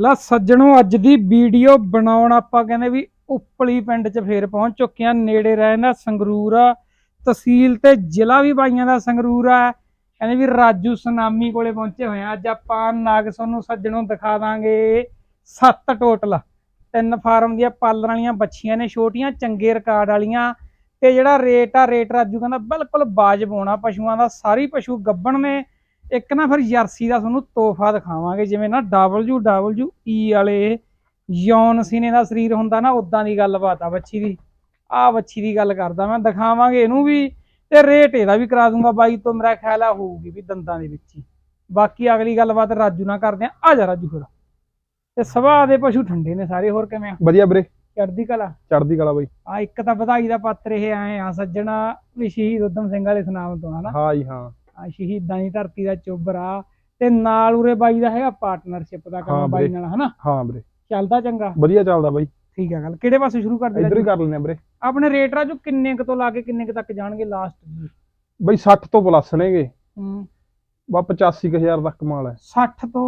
ਲਾ ਸੱਜਣੋ, ਅੱਜ ਦੀ ਵੀਡੀਓ ਬਣਾਉਣ ਆਪਾਂ ਕਹਿੰਦੇ ਵੀ ਉਪਲੀ ਪਿੰਡ 'ਚ ਫੇਰ ਪਹੁੰਚ ਚੁੱਕੇ ਆ ਨੇੜੇ ਰਹਿਣਾ ਸੰਗਰੂਰ ਆ ਤਹਿਸੀਲ ਤੇ ਜ਼ਿਲ੍ਹਾ ਵੀ ਬਾਈਆਂ ਦਾ ਸੰਗਰੂਰ ਆ। ਕਹਿੰਦੇ ਵੀ ਰਾਜੂ ਸੁਨਾਮੀ ਕੋਲੇ ਪਹੁੰਚੇ ਹੋਏ ਆ ਅੱਜ ਆਪਾਂ ਨਾਗ ਤੁਹਾਨੂੰ ਸੱਜਣੋਂ ਦਿਖਾ ਦਾਂਗੇ ਸੱਤ ਟੋਟਲ। ਤਿੰਨ ਫਾਰਮ ਦੀਆਂ ਪਾਲਣ ਵਾਲੀਆਂ ਬੱਚੀਆਂ ਨੇ ਛੋਟੀਆਂ, ਚੰਗੇ ਰਿਕਾਰਡ ਵਾਲੀਆਂ। ਤੇ ਜਿਹੜਾ ਰੇਟ ਆ, ਰੇਟ ਰਾਜੂ ਕਹਿੰਦਾ ਬਿਲਕੁਲ ਬਾਜਬ ਹੋਣਾ। ਪਸ਼ੂਆਂ ਦਾ ਸਾਰੀ ਪਸ਼ੂ ਗੱਬਣ ਨੇ। ਇੱਕ ਨਾ ਫਿਰ ਜਰਸੀ ਦਾ ਤੁਹਾਨੂੰ ਤੋਹਫਾ ਦਿਖਾਵਾਂਗੇ ਜਿਵੇਂ ਨਾ WWE ਵਾਲੇ ਯੌਨ ਸੀਨੇ ਦਾ ਸਰੀਰ ਹੁੰਦਾ ਨਾ ਉਦਾਂ ਦੀ ਗੱਲਬਾਤ ਆ ਬੱਚੀ ਦੀ। ਆ ਬੱਚੀ ਦੀ ਗੱਲ ਕਰਦਾ ਮੈਂ ਦਿਖਾਵਾਂਗੇ ਇਹਨੂੰ ਵੀ ਤੇ ਰੇਟ ਇਹਦਾ ਵੀ ਕਰਾ ਦੂੰਗਾ ਬਾਈ ਤੋਂ ਮੇਰਾ ਖਿਆਲ ਆ ਹੋਊਗੀ ਵੀ ਦੰਦਾਂ ਦੇ ਵਿੱਚ ਹੀ। ਬਾਕੀ ਅਗਲੀ ਗੱਲਬਾਤ ਰਾਜੂ ਨਾਲ ਕਰਦੇ ਆ ਆ ਜਾ ਰਾਜੂ ਫਿਰ। ਤੇ ਸੁਭਾਅ ਦੇ ਪਸ਼ੂ ਠੰਡੇ ਨੇ ਸਾਰੇ ਹੋਰ ਕਿਵੇਂ ਆ? ਵਧੀਆ ਵੀਰੇ। ਚੜਦੀ ਕਲਾ? ਚੜਦੀ ਕਲਾ ਬਾਈ। ਆ ਇੱਕ ਤਾਂ ਵਧਾਈ ਦਾ ਪਾਤਰ ਇਹ ਆਏ ਆ ਸੱਜਣਾ ਵੀ ਸ਼ਹੀਦ ਉਦਮ ਸਿੰਘ ਵਾਲੇ ਸੁਨਾਮ ਤੋਂ ਹਨਾ? ਹਾਂ ਜੀ ਹਾਂ। ਆ ਸ਼ਹੀਦਾਂ ਦੀ ਧਰਤੀ ਦਾ ਚੋਬਰ ਆ ਤੇ ਨਾਲ ਉਰੇ ਬਾਈ ਦਾ ਹੈਗਾ ਪਾਰਟਨਰਸ਼ਿਪ ਦਾ ਕੰਮ ਹਾਂ ਬਾਈ ਵੀਰੇ। ਨਾਲ ਹਨਾ? ਹਾਂ ਵੀਰੇ। ਚੱਲਦਾ ਚੰਗਾ? ਵਧੀਆ ਚੱਲਦਾ ਬਾਈ। ਠੀਕ ਆ ਗੱਲ। ਕਿਹੜੇ ਪਾਸੇ ਸ਼ੁਰੂ ਕਰਦੇ ਇੱਧਰ ਹੀ? ਕਰ ਲੈਨੇ ਵੀਰੇ। ਆਪਣੇ ਰੇਟ ਰਾਜੂ ਕਿੰਨੇ ਕੁ ਤੋਂ ਲਾ ਕੇ ਕਿੰਨੇ ਕੁ ਤੱਕ ਜਾਣਗੇ ਲਾਸਟ ਜੀ? ਬਾਈ 60 ਤੋਂ ਪਲੱਸ ਨੇਗੇ। ਹੂੰ। ਬਾ 85000 ਤੱਕ ਮਾਲ ਹੈ। 60 ਤੋਂ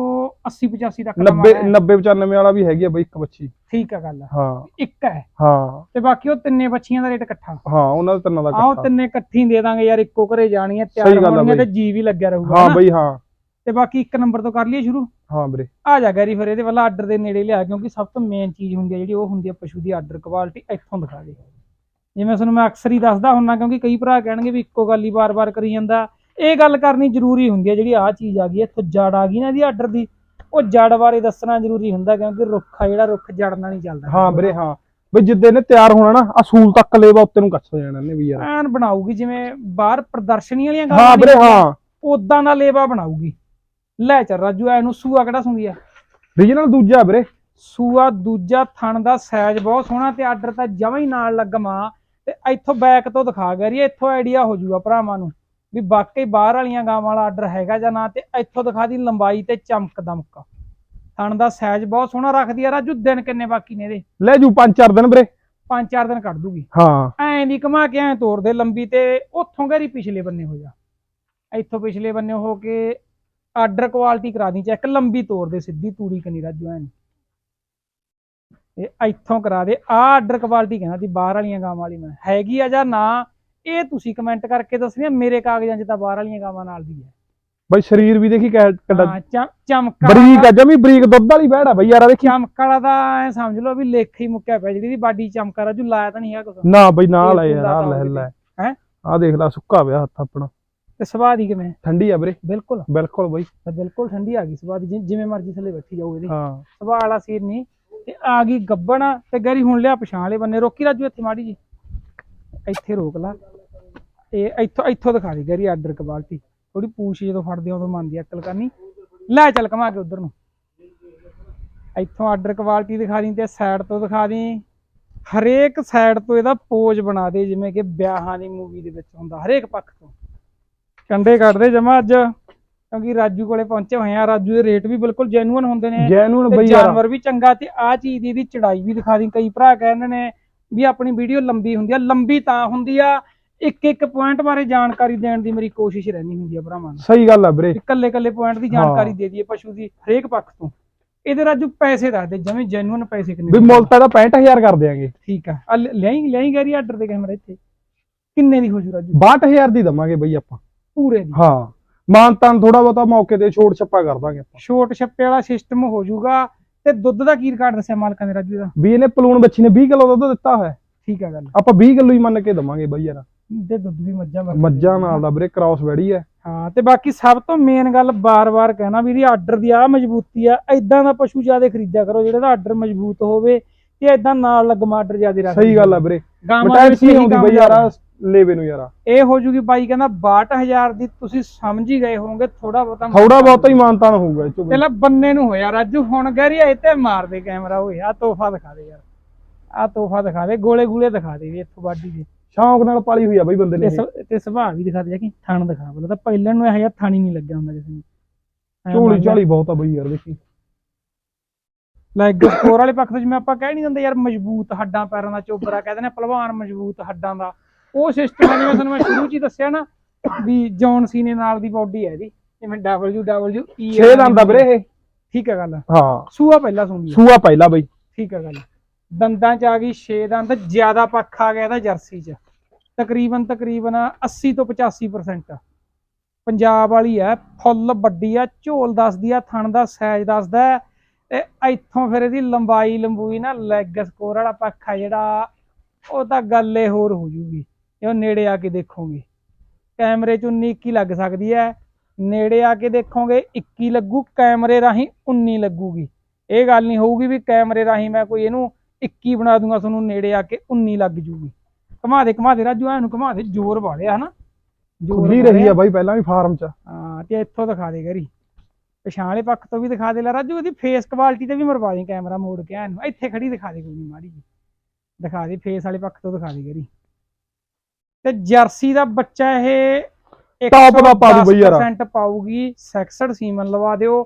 80 85 ਤੱਕ ਦਾ 90 ਮਾਲ ਹੈ। 90 95 ਵਾਲਾ ਵੀ ਹੈਗੀ ਆ ਬਾਈ ਇੱਕ ਬੱਚੀ। ਠੀਕ ਆ ਗੱਲ। ਹਾਂ। ਇੱਕ ਹੈ। ਹਾਂ। ਤੇ ਬਾਕੀ ਉਹ ਤਿੰਨੇ ਬੱਚੀਆਂ ਦਾ ਰੇਟ ਇਕੱਠਾ। ਹਾਂ ਉਹਨਾਂ ਦੇ ਤਿੰਨਾਂ ਦਾ ਇਕੱਠਾ। ਤਿੰਨੇ ਇਕੱਠੀ ਦੇ ਦਾਂਗੇ ਯਾਰ ਇੱਕੋ ਘਰੇ ਜਾਣੀ ਹੈ ਤਿਆਰ ਆ ਹੋਣਗੀਆਂ ਤੇ। ਜੀ ਵੀ ਲੱਗਿਆ ਰਹੂਗਾ ਹਾਂ? ਬਾਈ ਹਾਂ। ਤੇ ਬਾਕੀ ਇੱਕ ਨੰਬਰ ਤੋਂ ਕਰ ਲਈਏ ਸ਼ੁਰੂ। ਹਾਂ ਵੀਰੇ। ਆ ਜਾ ਗੈਰੀ ਫਿਰ ਇਹਦੇ ਵੱਲ ਆਰਡਰ ਦੇ ਨੇੜੇ ਲਿਆ ਕਿਉਂਕਿ ਸਭ ਤੋਂ ਮੇਨ ਚੀਜ਼ ਹੁੰਦੀ ਹੈ ਜਿਹੜੀ ਉਹ ਹੁੰਦੀ ਹੈ ਪਸ਼ੂ ਦੀ ਆਰਡਰ ਕੁਆਲਿਟੀ ਇੱਥੋਂ ਦਿਖਾ ਦੇ। ਜਿਵੇਂ ਤੁਹਾਨੂੰ ਮੈਂ ਅਕਸਰ ਹੀ ਦੱਸਦਾ ਹੁੰਨਾ ਕਿਉਂਕਿ ਕਈ ਭਰਾ ਕਹਿਣਗੇ ਵੀ ਇੱਕੋ ਗੱਲ ਹੀ ਵਾਰ-ਵਾਰ ਕਰੀ ਜਾਂਦਾ ਇਹ ਗੱਲ ਕਰਨੀ ਜ਼ਰੂਰੀ ਹੁੰਦੀ ਹੈ ਜਿਹੜੀ ਆਹ ਚੀਜ਼ ਆ ਗਈ ਹੈ, ਇੱਥੋਂ ਜੜ ਆ ਗਈ ਨਾ ਇਹਦੀ ਆਰਡਰ ਦੀ ਉਹ ਜੜ ਬਾਰੇ ਦੱਸਣਾ ਜ਼ਰੂਰੀ ਹੁੰਦਾ ਕਿਉਂਕਿ ਰੁੱਖ ਆ ਜਿਹੜਾ ਰੁੱਖ ਜੜ ਨਾਲ ਨਹੀਂ ਚੱਲਦਾ। ਹਾਂ ਵੀਰੇ ਹਾਂ। ਬਈ ਜਿੱਦੇ ਨੇ ਤਿਆਰ ਹੋਣਾ ਨਾ ਅਸੂਲ ਤੱਕ ਲੇਵਾ ਉੱਤੇ ਨੂੰ ਕੱਸ ਹੋ ਜਾਣਾ ਨੇ ਵੀ ਯਾਰ। ਐਨ ਬਣਾਊਗੀ ਜਿਵੇਂ ਬਾਹਰ ਪ੍ਰਦਰਸ਼ਨੀ ਵਾਲੀਆਂ ਹਾਂ ਗੱਲਾਂ ਵੀਰੇ ਨਹੀਂ ਹਾਂ। ਉਦਾਂ ਦਾ ਲੇਵਾ ਬਣਾਊਗੀ। ਲੈ ਚੱਲ ਰਾਜੂ ਐਨੂੰ ਸੂਆ ਕਿਹੜਾ ਸੁੰਦੀ ਆ? ਰੀਜਨਲ ਦੂਜਾ ਵੀਰੇ। ਸੂਆ ਦੂਜਾ ਥਣ ਦਾ ਸਾਈਜ਼ ਬਹੁਤ ਸੋਹਣਾ ਤੇ ਆਰਡਰ ਤਾਂ ਜਮਾਂ ਹੀ ਨਾਲ ਲੱਗਮਾ। ਤੇ ਇੱਥੋਂ ਬੈਕ ਤੋਂ ਦਿਖਾ ਗਿਆ ਰਹੀ ਇੱਥੋਂ ਆਈਡੀਆ ਹੋ ਜਾਊਗਾ ਭਰਾਵਾਂ ਨੂੰ। ਵੀ ਵਾਕਈ ਬਾਹਰ ਵਾਲੀਆਂ ਗਾਵਾਂ ਵਾਲਾ ਆਰਡਰ ਹੈਗਾ ਜਾਂ ਨਾ ਤੇ ਇੱਥੋਂ ਦਿਖਾ ਦੀ ਲੰਬਾਈ ਤੇ ਚਮਕ ਦਮਕ। ਥਣ ਦਾ ਸਾਈਜ਼ ਬਹੁਤ ਸੋਹਣਾ ਰੱਖਦੀ ਆ ਰਾਜੂ ਦਿਨ ਕਿੰਨੇ ਬਾਕੀ ਨੇ ਇਹਦੇ? ਲੈ ਜੂ ਪੰਜ ਚਾਰ ਦਿਨ ਵੀਰੇ। ਪੰਜ ਚਾਰ ਦਿਨ ਕੱਢ ਦੂਗੀ। ਹਾਂ। ਐਂ ਦੀ ਘੁਮਾ ਕੇ ਐਂ ਤੋੜ ਦੇ ਲੰਬੀ ਤੇ ਉੱਥੋਂ ਗੈਰੀ ਪਿਛਲੇ ਬੰਨੇ ਹੋ ਜਾ। ਇੱਥੋਂ ਪਿਛਲੇ ਬੰਨੇ ਹੋ ਕੇ ਆਰਡਰ ਕੁਆਲਿਟੀ ਕਰਾ ਦੀ ਚੈੱਕ ਲੰਬੀ ਤੋੜ ਦੇ ਸਿੱਧੀ ਤੂੜੀ ਕਨੀ ਰਾਜੂ ਐਂ। ਇਹ ਇੱਥੋਂ ਕਰਾ ਦੇ ਆ ਆਰਡਰ ਕੁਆਲਿਟੀ ਕਹਿੰਦਾ ਦੀ ਬਾਹਰ ਵਾਲੀਆਂ ਗਾਵਾਂ ਵਾਲੀ ਮੈਂ। ਹੈਗੀ ਆ ਜਾਂ ਨਾ ਇਹ ਤੁਸੀਂ ਕਮੈਂਟ ਕਰਕੇ ਦੱਸਣੀ ਮੇਰੇ ਕਾਗਜ਼ਾਂ 'ਚ ਤਾਂ ਬਾਹਰ ਵਾਲੀਆਂ ਗਾਵਾਂ ਨਾਲ ਦੀ ਹੈ। ਬਾਈ ਸਰੀਰ ਵੀ ਦੇਖੀ ਕਿੱਡਾ ਹਾਂ ਚਮ- ਚਮਕ ਬਰੀਕ ਆ ਜਮੀ ਬਰੀਕ ਦੁੱਧ ਵਾਲੀ ਬੈੜ ਆ ਬਈ ਯਾਰ ਆ ਦੇਖੀ। ਚਮਕ ਤਾਂ ਐ ਸਮਝ ਲਓ ਵੀ ਲੇਖ ਹੀ ਮੁੱਕਿਆ ਪਿਆ ਜਿਹੜੀ ਦੀ ਬਾਡੀ ਚਮਕ ਰਾਜੂ ਲਾਇਆ ਤਾਂ ਨਹੀਂ ਹੈ ਕੁਛ। ਨਾ ਬਈ ਨਾ ਇਹ ਲੈ ਯਾਰ ਪੂਰਾ ਆ ਤਾਂ ਲੈ ਲੈ। ਹੈਂ? ਆ ਦੇਖ ਲੈ ਸੁੱਕਾ ਪਿਆ ਹੱਥ ਆਪਣਾ। ਤੇ ਸੁਭਾਅ ਦੀ ਕਿਵੇਂ? ਠੰਡੀ ਆ ਵੀਰੇ। ਬਿਲਕੁਲ। ਬਿਲਕੁਲ ਬਈ। ਤਾਂ ਬਿਲਕੁਲ ਠੰਡੀ ਆ ਗਈ ਦੀ ਜਿ- ਜਿਵੇਂ ਮਰਜ਼ੀ ਥੱਲੇ ਬੈਠੀ ਜਾਓ ਇਹਦੀ। ਹਾਂ। ਸੁਭਾਅ ਵਾਲਾ ਸੀਰ ਨਹੀਂ। ਤੇ ਆ ਗਈ ਗੱਬਣ ਤੇ ਗਰੀ ਹੁਣ ਲਿਆ ਪਛਾਣ ਵਾਲੇ ਬੰਨੇ। ਰੋਕੀ ਰਾਜੂ ਇੱਥੇ ਮਾੜੀ ਜੀ ਇੱਥੇ ਰੋਕ ਲਾ। ਇਹ ਇੱਥੋਂ ਇੱਥੋਂ ਦਿਖਾ ਦੇ ਗਰੀ ਆਰਡਰ ਕੁਆਲਿਟੀ ਥੋੜੀ ਪੂਛ ਜਦੋਂ ਫੜਦੇ ਉਦੋਂ ਮੰਨਦੀ ਅਕਲ ਕਰਨੀ। ਲੈ ਚੱਲ ਕਮਾ ਕੇ ਉਧਰ ਨੂੰ। ਇੱਥੋਂ ਆਰਡਰ ਕੁਆਲਿਟੀ ਦਿਖਾ ਦੀ ਤੇ ਸਾਈਡ ਤੋਂ ਦਿਖਾ ਦੀ। ਹਰੇਕ ਸਾਈਡ ਤੋਂ ਇਹਦਾ ਪੋਜ ਬਣਾ ਦੇ ਜਿਵੇਂ ਕਿ ਵਿਆਹਾਂ ਦੀ ਮੂਵੀ ਦੇ ਵਿੱਚ ਹੁੰਦਾ ਹਰੇਕ ਪੱਖ ਤੋਂ। ਕੰਡੇ ਕੱਢਦੇ ਜਮਾ ਅੱਜ ਕਿਉਂਕਿ ਰਾਜੂ ਕੋਲੇ ਪਹੁੰਚੇ ਹੋਏ ਆ। ਰਾਜੂ ਦੇ ਰੇਟ ਵੀ ਬਿਲਕੁਲ ਜੈਨੂਅਨ ਹੁੰਦੇ ਨੇ ਜੈਨੂਨ ਤੇ ਬਈ ਜਾਨਵਰ ਵੀ ਚੰਗਾ ਤੇ ਆ ਚੀਜ਼ ਦੀ ਇਹਦੀ ਚੜਾਈ ਵੀ ਦਿਖਾ ਦੀ। ਕਈ ਭਰਾ ਕਹਿੰਦੇ ਨੇ ਵੀ ਆਪਣੀ ਵੀਡੀਓ ਲੰਬੀ ਹੁੰਦੀ ਆ ਲੰਬੀ ਤਾਂ ਹੁੰਦੀ ਆ ਇੱਕ ਇੱਕ ਪੁਆਇੰਟ ਬਾਰੇ ਜਾਣਕਾਰੀ ਦੇਣ ਦੀ ਮੇਰੀ ਕੋਸ਼ਿਸ਼ ਰਹਿਣੀ ਹੁੰਦੀ ਆ ਭਰਾਵਾਂ ਨੂੰ ਸਹੀ ਗੱਲ ਆ ਵੀਰੇ। ਇਕੱਲੇ ਇਕੱਲੇ ਪੁਆਇੰਟ ਦੀ ਜਾਣਕਾਰੀ ਦੇ ਦਈਏ ਪਸ਼ੂ ਦੀ ਹਰੇਕ ਪੱਖ ਤੋਂ। ਇਹਦੇ ਰਾਜੂ ਪੈਸੇ ਦੱਸ ਦੇ ਜਿਵੇਂ ਜੈਨੂਅਨ ਪੈਸੇ ਕਿੰਨੇ ਵੀ ਮੁੱਲ ਤਾਂ ਇਹਦਾ 65000 ਕਰ ਦਿਆਂਗੇ। ਠੀਕ ਆ। ਆ ਲੈ- ਲਿਆਈ ਲਿਆਈ ਗੈਰੀ ਆਰਡਰ ਦੇ ਕੈਮਰਾ ਇੱਥੇ ਕਿੰਨੇ ਦੀ ਹੋ ਜੂ ਰਾਜੂ? 62000 ਦੀ ਦਵਾਂਗੇ ਬਈ ਆਪਾਂ। ਪੂਰੇ ਦੀ। ਹਾਂ। ਮਾਨਤਾਨ ਥੋੜਾ ਬਹੁਤਾ ਮੌਕੇ ਤੇ ਛੋਟ ਛੱਪਾ ਕਰ ਦਾਂਗੇ ਆਪਾਂ। ਛੋਟ ਛੱਪੇ ਵਾਲਾ ਸਿਸਟਮ ਹੋ ਜਾਊਗਾ ਤੇ ਦੁੱਧ ਦਾ ਕੀ ਰਿਕਾਰਡ ਦੱਸਿਆ ਮਾਲਕਾਂ ਨੇ ਰਾਜੂ ਦਾ? ਵੀ ਇਹਨੇ ਪਲੂਣ ਬੱਚੀ ਨੇ 20 ਕਿਲੋ ਦੁੱਧ ਦਿੱਤਾ ਹੋਇਆ। ਠੀਕ ਆ ਗੱਲ। ਆਪਾਂ 20 ਕਿਲੋ ਹੀ ਮੰਨ ਕੇ ਦਵਾਂਗੇ ਬਈ ਯਾਰ। ਤੇ ਦੁੱਧ ਵੀ ਮੱਝਾਂ ਵਰਗਾ ਮੱਝਾਂ ਨਾਲ ਦਾ ਵੀਰੇ ਕ੍ਰਾਸ ਵੈੜੀ ਹੈ ਹਾਂ ਤੇ ਬਾਕੀ ਸਭ ਤੋਂ ਮੇਨ ਗੱਲ ਬਾਰ-ਬਾਰ ਕਹਿਣਾ ਵੀ ਇਹਦੀ ਆਰਡਰ ਦੀ ਆ ਮਜ਼ਬੂਤੀ ਆ ਐਦਾਂ ਦਾ ਪਸ਼ੂ ਜ਼ਿਆਦਾ ਖਰੀਦਿਆ ਕਰੋ ਜਿਹੜੇ ਦਾ ਆਰਡਰ ਮਜ਼ਬੂਤ ਹੋਵੇ ਤੇ ਐਦਾਂ ਨਾਲ ਲੱਗਮ ਆਰਡਰ ਜ਼ਿਆਦਾ ਰੱਖ ਸਹੀ ਗੱਲ ਆ ਵੀਰੇ। ਵਿੱਚ ਸੀ ਕੰਮ ਬਈ ਯਾਰ ਲੇਵੇ ਨੂੰ ਯਾਰ। ਇਹ ਹੋ ਜੂਗੀ ਬਾਈ ਕਹਿੰਦਾ 62000 ਦੀ ਤੁਸੀਂ ਸਮਝ ਹੀ ਗਏ ਹੋਵੋਗੇ ਥੋੜਾ ਬਹੁਤਾ ਥੋੜਾ ਬਹੁਤਾ ਹੀ ਮਾਨਤਾਨ ਹੋਊਗਾ ਇਹ ਚੋਂ। ਪਹਿਲਾਂ ਬੰਨੇ ਨੂੰ ਹੋਇਆ ਰਾਜੂ ਹੁਣ ਗਹਿਰੀ ਇਹ ਤੇ ਮਾਰ ਦੇ ਕੈਮਰਾ ਓਏ ਆ ਤੋਹਫਾ ਦਿਖਾ ਦੇ ਯਾਰ। ਆ ਤੋਹਫਾ ਦਿਖਾ ਦੇ ਗੋਲੇ ਗੂਲੇ ਦਿਖਾ ਦੇ ਵੀ ਇੱਥੋਂ ਬਾਡੀ ਦੇ। ਸ਼ੌਂਕ ਨਾਲ ਪਾਲੀ ਹੋਈ ਆ ਬਈ ਬੰਦੇ ਨੇ ਤੇ ਇਹ। ਸ- ਤੇ ਸੁਭਾਅ ਵੀ ਦਿਖਾ ਦੇ ਕਿ ਥਣ ਦਿਖਾ ਪਹਿਲਾਂ ਤਾਂ ਪਹਿਲਾਂ ਨੂੰ ਇਹ ਜਿਹਾ ਥਣ ਨਹੀਂ ਲੱਗਿਆ ਹੁੰਦਾ ਕਿਸੇ ਨੂੰ। ਐਂ ਝੋਲੀ ਮੰਨ ਲੈ- ਝਾਲੀ ਬਹੁਤ ਆ ਬਈ ਯਾਰ ਦੇਖੀ। ਲਾਈਕ ਸਕੋਰ ਵਾਲੇ ਪੱਖ ਤੋਂ ਜਿਵੇਂ ਆਪਾਂ ਕਹਿ ਨਹੀਂ ਦਿੰਦੇ ਯਾਰ ਮਜ਼ਬੂਤ ਹੱਡਾਂ ਪੈਰਾਂ ਦਾ ਚੋਬਰਾ ਕਹਿੰਦੇ ਨੇ ਪਹਿਲਵਾਨ ਮਜ਼ਬੂਤ ਹੱਡਾਂ ਦਾ। ਉਹ ਸਿਸਟਮ ਹੈ ਜਿਵੇਂ ਤੁਹਾਨੂੰ ਮੈਂ ਸ਼ੁਰੂ ਚ ਹੀ ਦੱਸਿਆ ਨਾ ਵੀ ਜੌਨ ਸੀਨੇ ਨਾਲ ਦੀ ਬਾਡੀ ਹੈ ਇਹਦੀ ਜਿਵੇਂ ਡਬਲਯੂ ਡਬਲਯੂ ਈ 6 ਦੰਦ ਆ ਵੀਰੇ ਇਹ। ਠੀਕ ਹੈ ਗੱਲ। ਹਾਂ। ਸੂਆ ਪਹਿਲਾਂ ਸੁਣਦੀ ਆ ਸੂਆ ਪਹਿਲਾ ਬਈ। ਠੀਕ ਹੈ ਗੱਲ। ਦੰਦਾਂ ਚ ਆ ਗਈ 6 ਦੰਦ ਜ਼ਿਆਦਾ ਪੱਖ ਆ ਗਿਆ ਇਹਦਾ ਜਰਸੀ ਚ। ਤਕਰੀਬਨ ਤਕਰੀਬਨ 80 ਤੋਂ 85% ਪੰਜਾਬ ਵਾਲੀ ਹੈ ਫੁੱਲ ਵੱਡੀ ਆ ਝੋਲ ਦੱਸਦੀ ਆ ਥਣ ਦਾ ਸਾਈਜ਼ ਦੱਸਦਾ ਤੇ ਇੱਥੋਂ ਫਿਰ ਇਹਦੀ ਲੰਬਾਈ ਲੰਬੂਈ ਨਾ ਲੈਗ ਸਕੋਰ ਵਾਲਾ ਪੱਖ ਆ ਜਿਹੜਾ ਉਹ ਤਾਂ ਗੱਲ ਏ ਹੋਰ ਹੋ ਜੂਗੀ। ਇਹ ਉਹ ਨੇੜੇ ਆ ਕੇ ਦੇਖੋਗੇ। ਕੈਮਰੇ 'ਚ 19 21 ਲੱਗ ਸਕਦੀ ਹੈ। ਨੇੜੇ ਆ ਕੇ ਦੇਖੋਗੇ 21 ਲੱਗੂ ਕੈਮਰੇ ਰਾਹੀਂ 19 ਲੱਗੂਗੀ। ਇਹ ਗੱਲ ਨਹੀਂ ਹੋਊਗੀ ਵੀ ਕੈਮਰੇ ਰਾਹੀਂ ਮੈਂ ਕੋਈ ਇਹਨੂੰ 21 ਬਣਾ ਦੂੰਗਾ ਤੁਹਾਨੂੰ ਨੇੜੇ ਆ ਕੇ 19 ਲੱਗ ਜੂਗੀ। ਘੁਮਾ ਦੇ ਘੁਮਾ ਦੇ ਰਾਜੂ ਐਨੂੰ ਘੁਮਾ ਦੇ ਜ਼ੋਰ ਵਾਲਿਆ ਹਨਾ? ਖੁੱਲੀ। ਰਹੀ ਆ ਬਾਈ ਪਹਿਲਾਂ ਵੀ ਫਾਰਮ ਚ। ਹਾਂ ਤੇ ਇੱਥੋਂ ਦਿਖਾ ਦੇ ਗਰੀ। ਪਛਾਣ ਵਾਲੇ ਪੱਖ ਤੋਂ ਵੀ ਦਿਖਾ ਦੇ ਲੈ ਰਾਜੂ ਇਹਦੀ ਫੇਸ ਕੁਆਲਿਟੀ ਤੇ ਵੀ ਮਰਵਾ ਦੇ ਕੈਮਰਾ ਮੋੜ ਕੇ ਐਨੂੰ। ਇੱਥੇ ਖੜੀ ਦਿਖਾ ਦੇ ਕੋਈ ਨਹੀਂ ਮਾੜੀ ਜੀ ਦਿਖਾ ਦੇ ਫੇਸ ਵਾਲੇ ਪੱਖ ਤੋਂ ਦਿਖਾ ਦੇ ਗਰੀ। ਤੇ ਜਰਸੀ ਦਾ ਬੱਚਾ ਇਹ Top ਦਾ ਪਾ ਦੂ ਬਈ ਯਾਰ। 110% ਪਾਊਗੀ ਸੈਕਸਡ ਸੀਮਨ ਲਵਾ ਦਿਓ।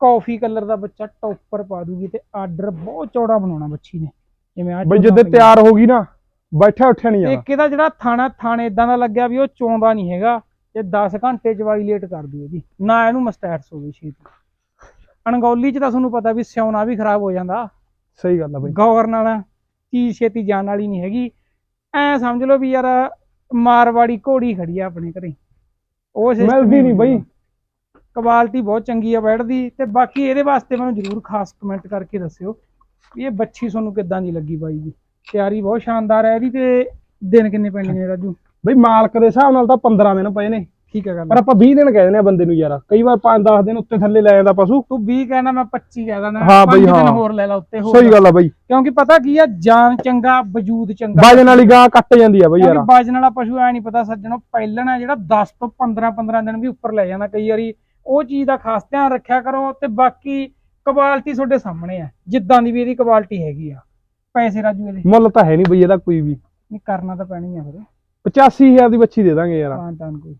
ਕਾਫੀ ਕਲਰ ਦਾ ਬੱਚਾ ਟੌਪਰ ਪਾ ਦੂਗੀ ਤੇ ਆਰਡਰ ਬਹੁਤ ਚੌੜਾ ਬਣਾਉਣਾ ਬੱਚੀ ਨੇ। ਜਿਵੇਂ ਆ ਬਈ ਜਿੱਦੇ ਤਿਆਰ ਹੋ ਗਈ ਨਾ ਬੈਠਾ ਉੱਠਿਆ ਨਹੀਂ ਜਾਣਾ। ਇੱਕ ਇਹਦਾ ਜਿਹੜਾ ਥਾਣਾ ਥਾਣੇ ਇਦਾਂ ਦਾ ਲੱਗਿਆ ਵੀ ਉਹ ਚੋਂਦਾ ਨਹੀਂ ਹੈਗਾ ਤੇ 10 ਘੰਟੇ ਚ ਵਾਈਲੇਟ ਕਰ ਦੂ ਇਹਦੀ ਨਾ ਇਹਨੂੰ ਮਸਟੈਟਸ ਹੋਵੇ ਛੇਤੀ। ਅਣਗੌਲੀ ਚ ਤਾਂ ਤੁਹਾਨੂੰ ਪਤਾ ਵੀ ਸਿਉਣਾ ਵੀ ਖਰਾਬ ਹੋ ਜਾਂਦਾ। ਸਹੀ ਗੱਲ ਆ ਬਈ। ਗੌਰ ਨਾਲ ਚੀਜ਼ ਛੇਤੀ ਜਾਣ ਵਾਲੀ ਨਹੀਂ ਹੈਗੀ। ਐ ਸਮਝ ਲਓ ਵੀ ਯਾਰ ਮਾਰਵਾੜੀ ਘੋੜੀ ਖੜੀ ਆ ਆਪਣੇ ਘਰੇ। ਉਹ system ਮਿਲਦੀ ਨਹੀਂ ਬਈ। ਕੁਆਲਿਟੀ ਬਹੁਤ ਚੰਗੀ ਆ ਬੈਡ ਦੀ ਤੇ ਬਾਕੀ ਇਹਦੇ ਵਾਸਤੇ ਮੈਨੂੰ ਜਰੂਰ ਖਾਸ ਕਮੈਂਟ ਕਰਕੇ ਦੱਸਿਓ ਵੀ ਇਹ ਬੱਚੀ ਤੁਹਾਨੂੰ ਕਿੱਦਾਂ ਦੀ ਲੱਗੀ ਬਾਈ ਜੀ। ਤਿਆਰੀ ਬਹੁਤ ਸ਼ਾਨਦਾਰ ਹੈ ਇਹਦੀ ਤੇ ਦਿਨ ਕਿੰਨੇ ਪੈਣੇ ਨੇ ਰਾਜੂ? ਬਈ ਮਾਲਕ ਦੇ ਹਿਸਾਬ ਨਾਲ ਤਾਂ 15 ਦਿਨ ਪਏ ਨੇ। ਠੀਕ ਹੈ ਗੱਲ ਪਰ ਆਪਾਂ 20 ਦਿਨ ਕਹਿ ਦਿੰਦੇ ਆ ਬੰਦੇ ਨੂੰ ਯਾਰ ਕਈ ਵਾਰ 5-10 ਦਿਨ ਉੱਤੇ ਥੱਲੇ ਲੈ ਜਾਂਦਾ ਪਸ਼ੂ। ਤੂੰ 20 ਕਹਿਣਾ ਮੈਂ 25 ਕਹਿ ਦੇਣਾ ਹਾਂ ਬਈ, ਹਾਂ। ਹੋਰ ਲੈ ਲਾ ਉੱਤੇ ਹੋਰ ਸਹੀ ਗੱਲ ਆ ਬਈ। ਕਿਉਂਕਿ ਪਤਾ ਕੀ ਆ ਜਾਨ ਚੰਗਾ ਵਜੂਦ ਚੰਗਾ। ਵਜਨ ਵਾਲੀ ਗਾਂ ਕੱਟ ਜਾਂਦੀ ਆ ਬਈ ਯਾਰ। ਬਾਜਣ ਵਾਲਾ ਪਸ਼ੂ ਐ ਨਹੀਂ ਪਤਾ ਸੱਜਣੋ ਪਹਿਲਣ ਹੈ ਜਿਹੜਾ 10 ਤੋਂ 15 15 ਦਿਨ ਵੀ ਉੱਪਰ ਲੈ ਜਾਂਦਾ ਕਈ ਵਾਰੀ। ਉਹ ਚੀਜ਼ ਦਾ ਖਾਸ ਧਿਆਨ ਰੱਖਿਆ ਕਰੋ ਤੇ ਬਾਕੀ ਕੁਆਲਿਟੀ ਤੁਹਾਡੇ ਸਾਹਮਣੇ ਆ। ਜਿੱਦਾਂ ਦੀ ਵੀ ਇਹਦੀ ਕੁਆਲਿਟੀ ਹੈਗੀ ਆ। ਪੈਸੇ ਰਾਜੂ ਇਹਦੇ। ਮੁੱਲ ਤਾਂ ਹੈ ਨਹੀਂ ਬਈ ਇਹਦਾ ਕੋਈ ਵੀ। ਨਹੀਂ ਕਰਨਾ ਤਾਂ ਪੈਣੀ ਆ ਫਿਰ 85000 ਦੀ ਬੱਚੀ ਦੇ ਦਾਂਗੇ ਯਾਰ। ਤਾਂ ਤਾਂ ਕੋਈ।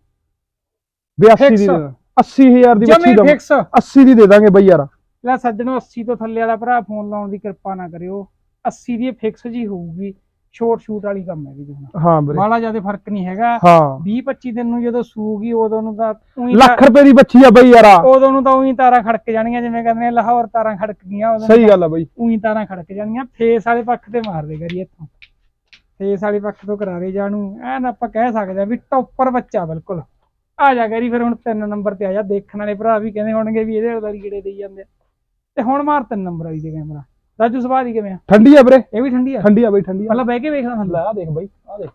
82 ਦੀ Fix। ਦੇ ਦਾਂਗੇ। 80000 ਦੀ ਬੱਚੀ ਜਮੀ ਦਾ ਫਿਕਸ 80 ਦੀ ਦੇ ਦਾਂਗੇ ਬਈ ਯਾਰ। ਲੈ ਸੱਜਣੋ 80 ਤੋਂ ਥੱਲੇ ਵਾਲਾ ਭਰਾ ਫੋਨ ਲਾਉਣ ਦੀ ਕਿਰਪਾ ਨਾ ਕਰਿਓ। 80 ਦੀ ਫਿਕਸ ਜੀ ਹੋਊਗੀ। ਸ਼ੋਰਟ ਸ਼ੂਟ ਵਾਲੀ ਕੰਮ ਹੈ ਜੀ ਹੁਣ। ਹਾਂ ਵੀਰੇ। ਬਾਲਾ ਜ਼ਿਆਦਾ ਫ਼ਰਕ ਨਹੀਂ ਹੈਗਾ। ਹਾਂ। 20 25 ਦਿਨ ਨੂੰ ਜਦੋਂ ਸੂਗੀ ਉਦੋਂ ਨੂੰ ਤਾਂ ਊਈਂ ਲੱਖ ਰੁਪਏ ਦੀ ਬੱਚੀ ਆ ਬਈ ਯਾਰ। ਤਾਂ- ਉਦੋਂ ਨੂੰ ਤਾਂ ਉਹੀ ਤਾਰਾਂ ਖੜਕ ਜਾਣਗੀਆਂ ਜਿਵੇਂ ਕਹਿੰਦੇ ਨੇ ਲਾਹੌਰ ਤਾਰਾਂ ਖੜਕ ਗਈਆਂ ਉਦੋਂ ਸਹੀ ਗੱਲ ਆ ਬਈ। ਉਹੀ ਤਾਰਾਂ ਖੜਕ ਜਾਣਗੀਆਂ ਫੇਸ ਵਾਲੇ ਪੱਖ ਤੇ ਮਾਰਦੇ ਕਰੀ ਇੱਥੋਂ। ਫੇਸ ਵਾਲੇ ਪੱਖ ਤੋਂ ਕਰਾਰੇ ਜਾਣੂ। ਐਨ ਆਪਾਂ ਕਹਿ ਸਕਦੇ ਆ ਵੀ ਟੌਪਰ ਬੱਚਾ ਬਿਲਕੁਲ। ਆ ਜਾ ਕਰੀ ਫਿਰ ਹੁਣ ਤਿੰਨ ਨੰਬਰ ਤੇ ਆ ਜਾ ਦੇਖਣ ਵਾਲੇ ਭਰਾ ਵੀ ਕਹਿੰਦੇ ਹੋਣਗੇ ਵੀ ਇਹਦੇ ਉਦਾਰੀ ਕਿਹੜੇ ਦੇਈ ਜਾਂਦੇ ਆ। ਤੇ ਹੁਣ ਮਾਰ ਤਿੰਨ ਨੰਬਰ ਵਾਲੀ ਤੇ ਕੈਮਰਾ ਰਾਜੂ ਸਵਾਰੀ ਕਿਵੇਂ ਆ? ਠੰਡੀ ਆ ਵੀਰੇ। ਇਹ ਵੀ ਠੰਡੀ ਆ? ਠੰਡੀ ਆ ਬਈ ਠੰਡੀ ਆ। ਪਹਿਲਾਂ ਬਹਿ ਕੇ ਵੇਖਦਾ ਥੱਲੇ ਲੈ ਆ ਦੇਖ ਬਈ ਆ ਦੇਖ।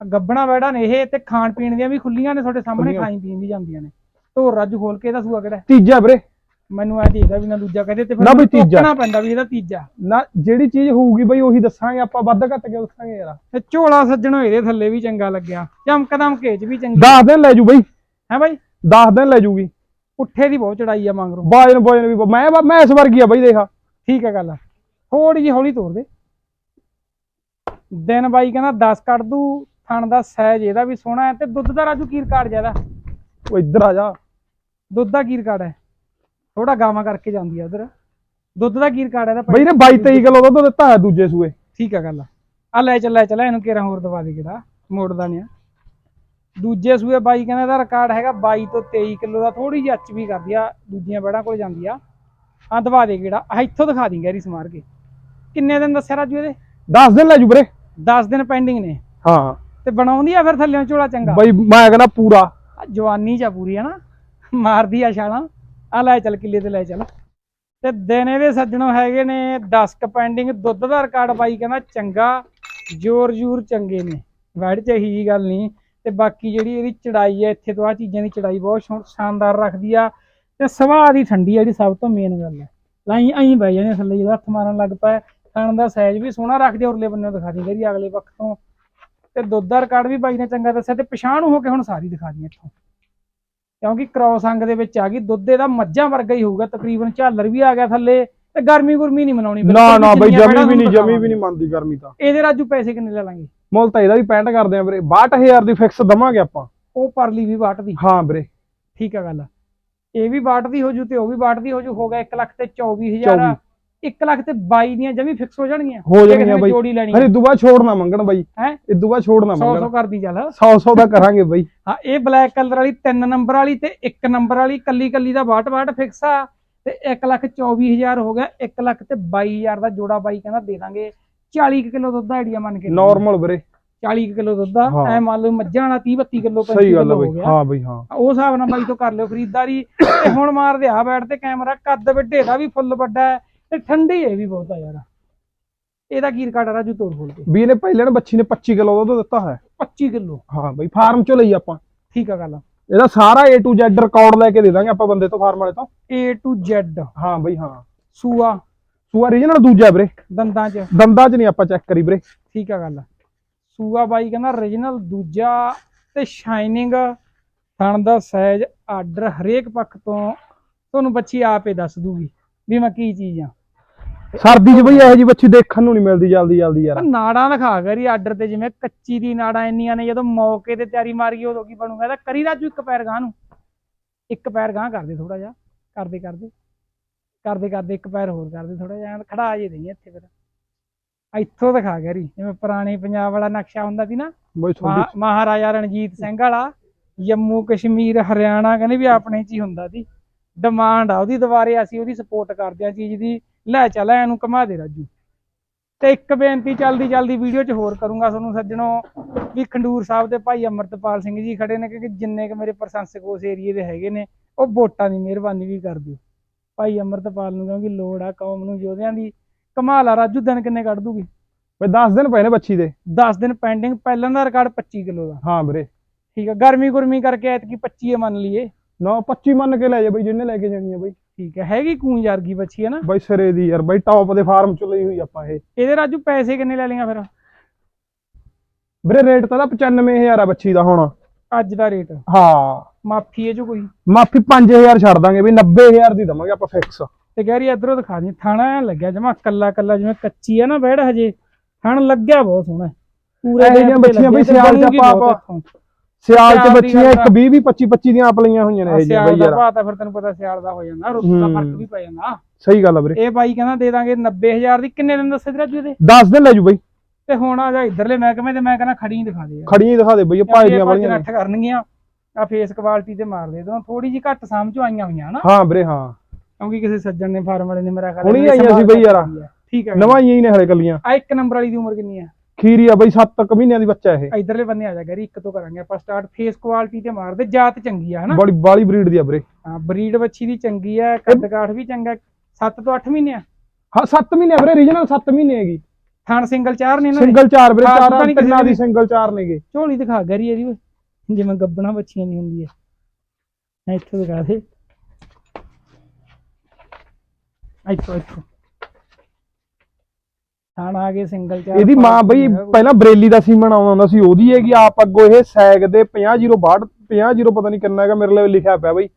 ਗੱਬਣਾ ਬੈੜਾ ਨੇ ਇਹ ਤੇ ਖਾਣ ਪੀਣ ਦੀਆਂ ਵੀ ਖੁੱਲੀਆਂ ਨੇ ਤੁਹਾਡੇ ਸਾਹਮਣੇ ਖੁੱਲੀਆਂ। ਖਾਈ ਪੀਣ ਵੀ ਜਾਂਦੀਆਂ ਨੇ। ਧੋਰ ਰਾਜੂ ਖੋਲ ਕੇ ਇਹਦਾ ਸੂਆ ਕਿਹੜਾ। ਹੈ? ਤੀਜਾ ਵੀਰੇ। ਮੈਨੂੰ ਐ ਦੇਖਦਾ ਵੀ ਨਾ ਦੂਜਾ ਕਹਦੇ ਤੇ ਨਾ ਫਿਰ ਬਈ ਤੀਜਾ। ਟੋਕਣਾ ਪੈਂਦਾ ਵੀ ਇਹਦਾ ਤੀਜਾ। ਨਾ ਜਿਹੜੀ ਚੀਜ਼ ਹੋਊਗੀ ਬਈ ਉਹੀ ਦੱਸਾਂਗੇ ਆਪਾਂ ਵੱਧ ਘੱਟ ਕੇ ਦੱਸਾਂਗੇ ਯਾਰ? ਤੇ ਝੋਲਾ ਸੱਜਣੋ ਇਹਦੇ ਥੱਲੇ ਵੀ ਚੰਗਾ ਲੱਗਿਆ। ਚਮਕਦਮ ਘੇਚ ਵੀ ਚੰਗੀ। 10 ਦਿਨ ਲੈ ਜੂ ਬਈ। ਹੈ ਬਾਈ? 10 ਦਿਨ ਲੈ ਜੂਗੀ। ਪੁੱਠੇ ਦੀ ਬਹੁਤ ਚੜਾਈ ਆ ਮੰਗਰੋਂ। ਬਾਜਨ ਬਾਜਨ ਵੀ ਮੈਂ ਮੈਂ ਇਸ ਵਰਗੀ ਆ ਬਈ ਦੇਖ ਠੀਕ ਹੈ ਗੱਲ ਥੋੜੀ ਜਿਹੀ ਹੌਲੀ ਤੋਰ ਦੇ। ਦਿਨ ਬਾਈ ਕਹਿੰਦਾ 10 ਕੱਢ ਦੂ ਥਣ ਦਾ ਸਾਈਜ਼ ਇਹਦਾ ਵੀ ਸੋਹਣਾ ਹੈ ਤੇ ਦੁੱਧ ਦਾ ਰਾਜੂ ਕੀ ਰਿਕਾਰਡ ਜ਼ਿਆਦਾ ਉਹ ਇੱਧਰ ਆ ਜਾ। ਦੁੱਧ ਦਾ ਕੀ ਰਿਕਾਰਡ ਹੈ? ਥੋੜਾ ਗਾਵਾਂ ਕਰਕੇ ਜਾਂਦੀ ਆ ਉਧਰ। ਦੁੱਧ ਦਾ ਕੀ ਰਿਕਾਰਡ ਹੈ ਇਹਦਾ ਬਈ ਨੇ 22 23 ਕਿਲੋ ਦੁੱਧ ਦਿੱਤਾ ਹੈ ਦੂਜੇ ਸੂਏ। ਠੀਕ ਆ ਗੱਲ ਆ। ਲੈ ਚੱਲ ਲੈ ਚੱਲ ਇਹਨੂੰ ਕੇਰਾ ਹੋਰ ਦਵਾ ਦੇ ਕਿਹੜਾ ਮੋੜਦਾ ਨਹੀਂ ਆ। ਦੂਜੇ ਸੂਏ ਬਾਈ ਕਹਿੰਦਾ ਇਹਦਾ ਰਿਕਾਰਡ ਹੈਗਾ 22 ਤੋਂ 23 ਕਿਲੋ ਦਾ ਥੋੜੀ ਜਿਹੀ ਅੱਚ ਵੀ ਕਰਦੀ ਆ ਦੂਜੀਆਂ ਬੈੜਾਂ ਕੋਲ ਜਾਂਦੀ ਆ। ਆ ਦਵਾ ਦੇ ਕਿਹੜਾ ਆ ਇੱਥੋਂ ਦਿਖਾ ਦੀ ਗੈਰੀ ਸਮਾਰ ਕੇ। ਕਿੰਨੇ ਦਿਨ ਦੱਸਿਆ ਰਾਜੂ ਇਹਦੇ? 10 ਦਿਨ ਲੈ ਜੂ ਵੀਰੇ। 10 ਦਿਨ ਪੈਂਡਿੰਗ ਨੇ। ਹਾਂ। ਤੇ ਬਣਾਉਂਦੀ ਆ ਫਿਰ ਥੱਲੇ ਝੋਲਾ ਚੰਗਾ? ਬਈ ਮੈਂ ਕਹਿੰਦਾ ਪੂਰਾ। ਆ ਜਵਾਨੀ ਚ ਆ ਪੂਰੀ ਹੈ ਨਾ? ਮਾਰਦੀ ਆ ਛਾਲਾਂ। ਆ ਲੈ ਚੱਲ ਕਿੱਲੇ ਤੇ ਲੈ ਚੱਲ। ਤੇ ਦਿਨ ਇਹਦੇ ਸੱਜਣੋਂ ਹੈਗੇ ਨੇ 10 ਕ ਪੈਂਡਿੰਗ ਦੁੱਧ ਦਾ ਰਿਕਾਰਡ ਬਾਈ ਕਹਿੰਦਾ ਚੰਗਾ ਜੋਰ ਜੂਰ ਚੰਗੇ ਨੇ। ਵੈੜ ਚ ਇਹੀ ਜੀ ਗੱਲ ਨਹੀਂ। ਤੇ ਬਾਕੀ ਜਿਹੜੀ ਇਹਦੀ ਚੜਾਈ ਹੈ ਇੱਥੇ ਤੋਂ ਆ ਚੀਜ਼ਾਂ ਦੀ ਚੜਾਈ ਬਹੁਤ ਸ਼ਾਨਦਾਰ ਰੱਖਦੀ ਆ। ਤੇ ਸੁਭਾਅ ਦੀ ਠੰਡੀ ਜਿਹੜੀ ਸਭ ਤੋਂ ਮੇਨ ਗੱਲ ਹੈ। ਲਾਈ ਐਂ ਬਹਿ ਜਾਂਦੇ ਥੱਲੇ ਜਦੋਂ ਹੱਥ ਮਾਰਨ ਲੱਗ ਪਿਆ ਖਾਣ ਦਾ ਸਾਈਜ਼ ਵੀ ਸੋਹਣਾ ਰੱਖਦੇ ਆ, ਉਰਲੇ ਬੰਨੇ ਦਿਖਾ ਦੀ ਜਿਹੜੀ ਅਗਲੇ ਪੱਖ ਤੋਂ। ਤੇ ਦੁੱਧ ਦਾ ਰਿਕਾਰਡ ਵੀ ਬਾਈ ਨੇ ਚੰਗਾ ਦੱਸਿਆ ਤੇ ਪਛਾਣ ਹੋ ਕੇ ਹੁਣ ਸਾਰੀ ਦਿਖਾ ਦੀ ਇੱਥੋਂ। ਕਿਉਂਕਿ ਕ੍ਰੋਸ ਅੰਗ ਦੇ ਵਿੱਚ ਆ ਗਈ ਦੁੱਧ ਇਹਦਾ ਮੱਝਾਂ ਵਰਗਾ ਹੀ ਹੋਊਗਾ ਤਕਰੀਬਨ ਝਾਲਰ ਵੀ ਆ ਗਿਆ ਥੱਲੇ ਤੇ ਗਰਮੀ ਗੁਰਮੀ ਨਹੀਂ ਮਨਾਉਣੀ ਨਾ ਨਾ ਬਈ ਜਮੀ ਵੀ ਨਹੀਂ ਜਮੀ ਵੀ ਨਹੀਂ ਮੰਨਦੀ ਗਰਮੀ ਤਾਂ। ਇਹਦੇ ਰਾਜੂ ਪੈਸੇ ਕਿੰਨੇ ਲੈ ਲਾਂਗੇ? ਮੁੱਲ ਤਾਂ ਇਹਦਾ ਵੀ 65 ਕਰਦੇ ਆ ਵੀਰੇ 62000 ਦੀ ਫਿਕਸ ਦਵਾਂਗੇ ਆਪਾਂ। ਉਹ ਪਰਲੀ ਵੀ ਵਾਟ ਦੀ। ਹਾਂ ਵੀਰੇ। ਠੀਕ ਆ ਗੱਲ। ਇਹ ਵੀ ਵਾਟ ਦੀ ਹੋ ਜੂ ਤੇ ਉਹ ਵੀ ਵਾਟ ਦੀ ਹੋ ਜੂ ਹੋ ਗਿਆ 1 ਲੱਖ ਤੇ 24000 1 ਲੱਖ ਤੇ 22 ਦੀਆਂ ਜਮੀ ਫਿਕਸ ਹੋ ਜਾਣਗੀਆਂ। ਹੋ ਜਾਣਗੀਆਂ ਬਈ। ਜੋੜੀ ਲੈਣੀ ਇਦੋਂ ਬਾਅਦ ਛੋੜ ਨਾ ਮੰਗਣ ਬਈ। ਹੈਂ? ਇਦੋਂ ਬਾਅਦ ਛੋੜ ਨਾ 100 100 ਮੰਗਣ। ਕਰਦੀ ਚੱਲ। 100 100 ਦਾ ਕਰਾਂਗੇ ਬਈ। ਹਾਂ ਇਹ ਬਲੈਕ ਕਲਰ ਵਾਲੀ 3 ਨੰਬਰ ਵਾਲੀ ਤੇ 1 ਨੰਬਰ ਵਾਲੀ ਕੱਲੀ ਕੱਲੀ ਦਾ ਵਾਟ ਵਾਟ ਫਿਕਸ ਆ। ਤੇ 1 ਲੱਖ 24000 ਹੋ ਗਿਆ। 1 ਲੱਖ ਤੇ 22000 ਦਾ ਜੋੜਾ ਬਾਈ ਕਹਿੰਦਾ ਦੇ ਦਾਂਗੇ। 40 ਕੁ ਕਿਲੋ ਦੁੱਧ ਆਈਡੀਆ ਮੰਨ ਕੇ ਨਾਰਮਲ ਵੀਰੇ। 40 ਕੁ ਕਿਲੋ ਦੁੱਧ ਹਾਂ। ਐ ਮੰਨ ਲਓ ਮੱਝਾਂ ਵਾਲਾ 30 32 ਕਿਲੋ 35 ਸਹੀ ਗੱਲ ਬਈ। ਹਾਂ ਬਈ ਹਾਂ। ਉਹ ਹਿਸਾਬ ਨਾਲ ਬਾਈ ਤੋਂ ਕਰ ਲਿਓ ਖਰੀਦਦਾਰੀ। ਤੇ ਹੁਣ ਮਾਰਦੇ ਆ ਬੈਠ ਤੇ ਕੈਮਰਾ ਕੱਦ ਵੱਡੇ ਦਾ ਵੀ ਫੁੱਲ ਵੱਡਾ ਹੈ। ਤੇ ਠੰਡੀ ਇਹ ਵੀ ਬਹੁਤ ਆ ਯਾਰ। ਇਹਦਾ ਕੀ ਰਿਕਾਰਡ ਆ ਰਾਜੂ ਤੋੜ ਖੋਲ ਕੇ? ਵੀ ਇਹਨੇ ਪਹਿਲੇ ਨੇ ਬੱਚੀ ਨੇ 25 ਕਿਲੋ ਦੁੱਧ ਦਿੱਤਾ ਹੈ 25 ਕਿਲੋ। ਹਾਂ ਬਈ ਫਾਰਮ ਚੋਂ ਲਈ ਆਪਾਂ। ਠੀਕ ਆ ਗੱਲ ਇਹਦਾ ਸਾਰਾ A to Z ਰਿਕਾਰਡ ਲੈ ਕੇ ਦੇ ਦਾਂਗੇ ਆਪਾਂ ਬੰਦੇ ਤੋਂ ਫਾਰਮ ਵਾਲੇ ਤੋਂ। A to Z ਹਾਂ ਬਈ ਹਾਂ। ਸੂਆ। ਸੂਆ ਰੀਜਨਲ ਦੂਜਾ ਵੀਰੇ। ਦੰਦਾਂ 'ਚ। ਦੰਦਾਂ 'ਚ ਨਹੀਂ ਆਪਾਂ ਚੈੱਕ ਕਰੀ ਵੀਰੇ। ਠੀਕ ਆ ਗੱਲ ਸੂਆ ਬਾਈ ਕਹਿੰਦਾ origignal ਦੂਜਾ ਤੇ ਸ਼ਾਈਨਿੰਗ ਥਣ ਦਾ ਸਾਈਜ਼ ਆਰਡਰ ਹਰੇਕ ਪੱਖ ਤੋਂ। ਤੁਹਾਨੂੰ ਬੱਚੀ ਆਪੇ ਦੱਸ ਦੂਗੀ ਵੀ ਮੈਂ ਕੀ ਚੀਜ਼ ਆ। ਸਰਦੀ 'ਚ ਬਈ ਇਹੋ ਜੀ ਬੱਚੀ ਦੇਖਣ ਨੂੰ ਨਹੀਂ ਮਿਲਦੀ ਜਲਦੀ ਜਲਦੀ ਯਾਰ। ਨਾੜਾਂ ਦਿਖਾ ਕਰੀ ਆਰਡਰ ਤੇ ਜਿਵੇਂ ਕੱਚੀ ਦੀ ਨਾੜਾਂ ਇੰਨੀਆਂ ਨੇ ਜਦੋਂ ਮੌਕੇ ਤੇ ਤਿਆਰੀ ਮਾਰੀ ਉਦੋਂ ਕੀ ਬਣੂਗਾ? ਇਹਦਾ ਕਰੀ ਰਾਜੂ ਇੱਕ ਪੈਰ ਗਾਂ ਨੂੰ। ਇੱਕ ਪੈਰ ਗਾਂ ਕਰਦੇ ਥੋੜਾ ਜਿਹਾ ਕਰਦੇ ਕਰਦੇ ਕਰਦੇ ਕਰਦੇ ਇੱਕ ਪੈਰ ਹੋਰ ਕਰਦੇ ਥੋੜਾ ਜਿਹਾ ਐਂ ਖੜਾ ਜੇ ਦੇਈ ਇੱਥੇ ਫਿਰ। ਇੱਥੋਂ ਦਿਖਾ ਕਰੀ ਜਿਵੇਂ ਪੁਰਾਣੇ ਪੰਜਾਬ ਵਾਲਾ ਨਕਸ਼ਾ ਹੁੰਦਾ ਸੀ ਨਾ ਬਈ ਤੁਹਾਡੀ ਮਹਾ- ਮਹਾਰਾਜਾ ਰਣਜੀਤ ਸਿੰਘ ਵਾਲਾ ਜੰਮੂ ਕਸ਼ਮੀਰ ਹਰਿਆਣਾ ਕਹਿੰਦੇ ਵੀ ਆਪਣੇ ਚ ਹੀ ਹੁੰਦਾ ਸੀ। ਡਿਮਾਂਡ ਆ ਉਹਦੀ ਦੁਬਾਰੇ ਅਸੀਂ ਉਹਦੀ ਸਪੋਰਟ ਕਰਦੇ ਆ ਚੀਜ਼ ਦੀ ਲੈ ਚੱਲ ਇਹਨੂੰ ਕਮਾ ਦੇ ਰਾਜੂ। ਤੇ ਇੱਕ ਬੇਨਤੀ ਚੱਲਦੀ ਚੱਲਦੀ ਵੀਡੀਓ 'ਚ ਹੋਰ ਕਰੂੰਗਾ ਤੁਹਾਨੂੰ ਸੱਜਣੋ ਵੀ ਖੰਡੂਰ ਸਾਹਿਬ ਦੇ ਭਾਈ ਅਮਰਤਪਾਲ ਸਿੰਘ ਜੀ ਖੜੇ ਨੇ ਕਿਉਂਕਿ ਜਿੰਨੇ ਕ ਮੇਰੇ ਪ੍ਰਸ਼ੰਸਕ ਉਸ ਏਰੀਏ ਦੇ ਹੈਗੇ ਨੇ ਉਹ ਵੋਟਾਂ ਦੀ ਮਿਹਰਬਾਨੀ ਵੀ ਕਰ ਦਿਓ ਭਾਈ ਅਮਰਤਪਾਲ ਨੂੰ ਕਿਉਂਕਿ ਲੋੜ ਆ ਕੌਮ ਨੂੰ ਯੋਧਿਆਂ ਦੀ। ਕਮਾਲ ਆ ਰਾਜੂ ਦਿਨ ਕਿੰਨੇ ਕੱਢ ਦੂਗੀ? ਬਈ 10 ਦਿਨ ਪਏ ਨੇ ਬੱਚੀ ਦੇ। 10 ਦਿਨ ਪੈਂਡਿੰਗ ਪਹਿਲਾਂ ਦਾ ਰਿਕਾਰਡ 25 ਕਿਲੋ ਦਾ। ਹਾਂ ਵੀਰੇ। ਠੀਕ ਆ ਗਰਮੀ ਗੁਰਮੀ ਕਰਕੇ ਐਤਕੀ 25 ਹੀ ਮੰਨ ਲਈਏ। ਨਾ 25 ਮੰਨ ਕੇ ਲੈ ਜਾ ਬਈ ਜਿੰਨੇ ਲੈ ਕੇ ਜਾਣੀ ਆ ਬਈ। ਠੀਕ ਹੈ ਹੈਗੀ ਕੂੰਜ ਵਰਗੀ ਬੱਚੀ ਹੈ ਨਾ? ਬਈ ਸਿਰੇ ਦੀ ਯਾਰ ਬਈ ਟੌਪ ਦੇ ਫਾਰਮ ਚੋਂ ਲਈ ਹੋਈ ਆਪਾਂ ਇਹ। ਇਹਦੇ ਰਾਜੂ ਪੈਸੇ ਕਿੰਨੇ ਲੈ ਲਈਆਂ ਫਿਰ? ਵੀਰੇ ਰੇਟ ਤਾਂ ਇਹਦਾ 95000 ਆ ਬੱਚੀ ਦਾ ਹੁਣ। ਅੱਜ ਦਾ ਰੇਟ ਹਾਂ। ਮਾਫੀ ਹੈ ਜੋ ਕੋਈ। ਮਾਫੀ 5000 ਛੱਡ ਦਾਂਗੇ ਬਈ 90000 ਦੀ ਦਵਾਂਗੇ ਆਪਾਂ ਫਿਕਸ ਤੇ ਕਹਿ ਰਹੀ ਇਧਰੋਂ ਦਿਖਾ ਦੀ ਥਾਣਾ ਐਂ ਲੱਗਿਆ ਜਮਾ ਕੱਲਾ ਕੱਲਾ ਜਿਵੇਂ ਕੱਚੀ ਹੈ ਨਾ ਬੈੜ ਹਜੇ। ਥਣ ਲੱਗਿਆ ਬਹੁਤ ਸੋਹਣਾ ਪੂਰੇ ਇਹੋ ਬੱਚੀਆਂ ਬਈ ਸਿਆਲ ਚ ਆਪਾਂ-। ਸਿਆਲ ਚ ਬੱਚੀਆਂ ਇੱਕ ਆ। 20 20 25 25 ਦੀਆਂ ਆਪ ਲਈਆਂ ਹੋਈਆਂ ਨੇ ਇਹ ਸਿਆਲ ਬਈ ਯਾਰ। ਤਾਂ ਫਿਰ ਤੈਨੂੰ ਪਤਾ ਸਿਆਲ ਦਾ ਹੋ ਜਾਂਦਾ ਰੁੱਤ ਦਾ। ਫ਼ਰਕ ਵੀ ਪੈ ਜਾਂਦਾ। ਸਹੀ ਗੱਲ ਆ ਵੀਰੇ। ਇਹ ਬਾਈ ਕਹਿੰਦਾ ਦੇ ਦਾਂਗੇ 90000 ਦੀ ਕਿੰਨੇ ਦਿਨ ਦੱਸੇ ਤੇ ਰਾਜੂ ਇਹਦੇ? 10 ਦਿਨ ਲੈ ਜੂ ਬਈ। ਤੇ ਹੁਣ ਆ ਜਾ ਇਧਰਲੇ ਮਹਿਕਮੇ ਤੇ ਮੈਂ ਕਹਿੰਦਾ ਖੜੀ ਦਿਖਾ ਦੇ ਖੜੀਆਂ ਹੀ ਦਿਖਾ ਦੇ ਬਈ ਭਾਈ ਦੀਆਂ ਵਾਲੀਆਂ ਨੇ ਨੱਠ ਕਰਨਗੀਆਂ ਆ ਫੇਸ ਕੁਆਲਿਟੀ ਤੇ ਮਾਰ ਦੇ ਦੋ ਥੋੜੀ ਜੀ ਘੱਟ ਸਮਝ ਆਈਆਂ ਹੋਈਆਂ ਹਨਾ ਹਾਂ ਵੀਰੇ ਹਾਂ। ਕਿਉਂਕਿ ਕਿਸੇ ਸੱਜਣ ਨੇ ਫਾਰਮ ਵਾਲੇ ਨੇ ਮੇਰਾ ਖਿਆਲ ਹੁਣੀ ਆਈਆਂ ਸੀ ਬਈ ਯਾਰ। ਠੀਕ ਹੈ ਨਵਾਈਆਂ ਹੀ ਨੇ ਹਲੇ ਕੱਲੀਆਂ। ਆ ਇੱਕ ਨੰਬਰ ਵਾਲੀ ਦੀ ਉਮਰ ਕਿੰਨੀ ਹੈ ਖੀਰੀ ਆ ਬਈ 7 ਕੁ ਮਹੀਨਿਆਂ ਦੀ ਬੱਚਾ ਇਹ। ਇਧਰਲੇ ਬੰਨੇ ਆ ਜਾ ਗਰੀ ਇੱਕ ਤੋਂ ਕਰਾਂਗੇ ਆਪਾਂ ਸਟਾਰਟ ਫੇਸ ਕੁਆਲਿਟੀ ਤੇ ਮਾਰਦੇ ਜਾਤ ਚੰਗੀ ਆ ਹਨਾ? ਬੜੀ ਬਾਲੀ ਬਰੀਡ ਦੀ ਆ ਵੀਰੇ। ਹਾਂ ਬਰੀਡ ਬੱਚੀ ਦੀ ਚੰਗੀ ਆ ਕੱਦ ਕਾਠ ਵੀ ਚੰਗਾ 7 ਤੋਂ 8 ਮਹੀਨੇ ਆ? ਹਾਂ 7 ਮਹੀਨੇ ਵੀਰੇ ਰੀਜਨਲ 7 ਮਹੀਨੇ ਹੈਗੀ। ਥਣ ਸਿੰਗਲ ਚਾਰ ਨੇ ਇਹਨਾਂ ਦੇ? ਸਿੰਗਲ ਚਾਰ ਵੀਰੇ ਚਾਰ ਨਹੀਂ ਤਿੰਨਾਂ ਦੀ ਸਿੰਗਲ ਚਾਰ ਨੇਗੇ। ਝੋਲੀ ਦਿਖਾ ਗਰੀ ਇਹਦੀ ਓਏ। ਜਿਵੇਂ ਗੱਬਣਾ ਬੱਚੀਆਂ ਦੀ ਹੁੰਦੀ ਹੈ ਇੱਥੋਂ ਦਿਖਾ ਦੇ। ਇੱਥੋਂ ਇੱਥੋਂ। ਥਣ ਆ ਗਏ ਸਿੰਗਲ ਚਾਰ ਇਹਦੀ ਮਾਂ ਬਈ। ਪਹਿਲਾਂ ਬਰੇਲੀ ਦਾ ਸੀਮਨ ਆਉਂਦਾ ਸੀ ਉਹਦੀ ਹੈਗੀ ਆਪ ਅੱਗੋਂ ਇਹ ਸੈਗ ਦੇ 5002 50 ਪਤਾ ਨਹੀਂ ਕਿੰਨਾ ਹੈਗਾ ਮੇਰੇ ਲਈ ਲਿਖਿਆ ਪਿਆ ਬਈ।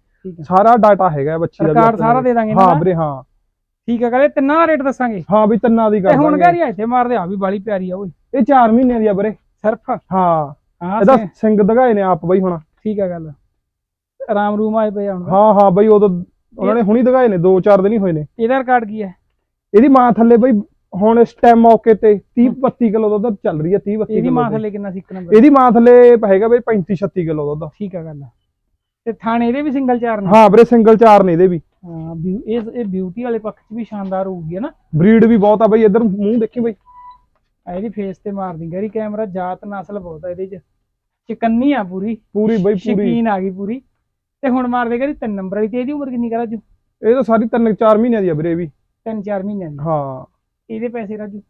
ਸਾਰਾ ਡਾਟਾ ਹੈਗਾ ਬੱਚੀ ਦਾ ਆਪਣੇ ਸਾਰਾ। ਦੇ ਦਾਂਗੇ ਹਾਂ ਵੀਰੇ ਹਾਂ। ਠੀਕ ਹੈ ਕਰੇ ਤਿੰਨਾਂ ਦਾ ਰੇਟ ਦੱਸਾਂਗੇ? ਹਾਂ ਵੀ ਤਿੰਨਾਂ ਦੀ ਕਰ ਹੁਣ ਦਾਂਗੇ। ਗਹਿਰੀ ਇੱਥੇ ਮਾਰਦੇ ਆ ਵੀ ਬਾਲੀ ਪਿਆਰੀ ਆ ਓਏ। ਇਹ 4 ਮਹੀਨਿਆਂ ਦੀ ਆ ਵੀਰੇ। ਸਿਰਫ? ਹਾਂ। ਇਹਦਾ ਸਿੰਘ ਦਗਾਏ ਨੇ ਆਪ ਬਈ ਹੁਣ। ਠੀਕ ਹੈ ਗੱਲ। ਆਰਾਮ ਰੂਮ ਆਏ ਪਏ ਹੁਣ। ਹਾਂ ਹਾਂ ਬਈ ਉਦੋਂ ਉਹਨਾਂ ਨੇ ਹੁਣੀ ਦਗਾਏ ਨੇ 2-4 ਦਿਨ ਹੀ ਹੋਏ ਨੇ। ਇਹਦਾ ਰਿਕਾਰਡ ਕੀ ਹੈ? ਇਹਦੀ ਮਾਂ ਥੱਲੇ ਬਈ ਹੁਣ ਇਸ ਟਾਈਮ ਮੌਕੇ ਤੇ 30 32 ਕਿਲੋ ਦੁੱਧ ਚੱਲ ਰਹੀ ਹੈ 30 32 ਇਹਦੀ ਕਿਲੋ ਮਾਂ ਦੀ। ਥੱਲੇ ਕਿੰਨਾ ਸੀ ਇੱਕ ਨੰਬਰ ਇਹਦੀ ਮਾਂ ਥੱਲੇ ਹੈਗਾ ਬਈ 35 36 ਕਿਲੋ ਦੁੱਧ। ਠੀਕ ਹੈ ਗੱਲ ਤੇ ਥਾਣੇ ਇਹਦੇ ਵੀ ਸਿੰਗਲ ਚਾਰ ਨੇ? ਹਾਂ ਵੀਰੇ ਸਿੰਗਲ ਚਾਰ ਨੇ ਇਹਦੇ ਵੀ। ਹਾਂ ਇਹ ਇਹ ਬਿਊਟੀ ਵਾਲੇ ਪੱਖ 'ਚ ਵੀ ਸ਼ਾਨਦਾਰ ਹੋਊਗੀ ਹੈ ਨਾ? ਬਰੀਡ ਵੀ ਬਹੁਤ ਆ ਬਈ ਇਧਰ ਮੂੰਹ ਦੇਖੀ ਬਈ। ਆ ਇਹਦੀ ਫੇਸ ਤੇ ਮਾਰਦੀ ਗਰੀ ਕੈਮਰਾ ਜਾਤ ਨਸਲ ਬਹੁਤ ਆ ਇਹਦੇ 'ਚ। ਚਿਕੰਨੀ ਆ ਪੂਰੀ। ਪੂਰੀ ਬਈ ਪੂਰੀ। ਸ਼ਕੀਨ ਆ ਗਈ ਪੂਰੀ। ਤੇ ਹੁਣ ਮਾਰਦੇ ਗਰੀ ਤਿੰਨ ਨੰਬਰ ਵਾਲੀ ਤੇ ਇਹਦੀ ਉਮਰ ਕਿੰਨੀ ਕਰਾ ਜੂ? ਇਹ ਤਾਂ ਸਾਰੀ ਤਿੰਨ ਚਾਰ ਮਹੀਨਿਆਂ ਦੀ ਆ ਵੀਰੇ ਵੀ। ਤਿੰਨ ਚਾਰ ਮਹੀਨਿਆਂ ਦੀ। ਹਾਂ। ਇਹਦੇ ਪੈਸੇ ਰਾਜੂ।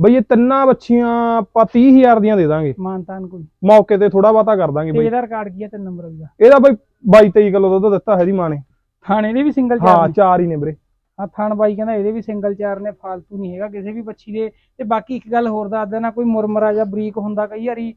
ਬਈ ਇਹ ਤਿੰਨਾਂ ਬੱਚੀਆਂ ਆਪਾਂ 30000 ਦੀਆਂ ਦੇ ਦਾਂਗੇ। ਮਾਨਤਾਨ ਕੋਈ। ਮੌਕੇ ਤੇ ਥੋੜਾ ਬਾਤਾ ਕਰ ਦਾਂਗੇ ਬਈ। ਇਹਦਾ ਰਿਕਾਰਡ ਕੀ ਹੈ ਤਿੰਨ ਨੰਬਰ ਦਾ। ਇਹਦਾ ਬਈ 22 23 ਕਿਲੋ ਦੁੱਧ ਦਿੱਤਾ ਹੈ ਦੀ ਮਾਂ ਨੇ। ਥਾਣੇ ਦੇ ਵੀ ਸਿੰਗਲ ਚਾਰ ਹਾਂ ਚਾਰ ਹੀ ਨੇ ਵੀਰੇ। ਆ ਥਣ ਬਾਈ ਕਹਿੰਦਾ ਇਹਦੇ ਵੀ ਸਿੰਗਲ ਚਾਰ ਨੇ ਫਾਲਤੂ ਨਹੀਂ ਹੈਗਾ। ਕਿਸੇ ਵੀ ਬੱਚੀ ਦੇ ਤੇ ਬਾਕੀ ਇੱਕ ਗੱਲ ਹੋਰ ਦੱਸ ਦੇਣਾ ਕੋਈ ਮੁਰਮਰਾ ਜਾਂ ਬਰੀਕ ਹੁੰਦਾ ਕਈ ਵਾਰੀ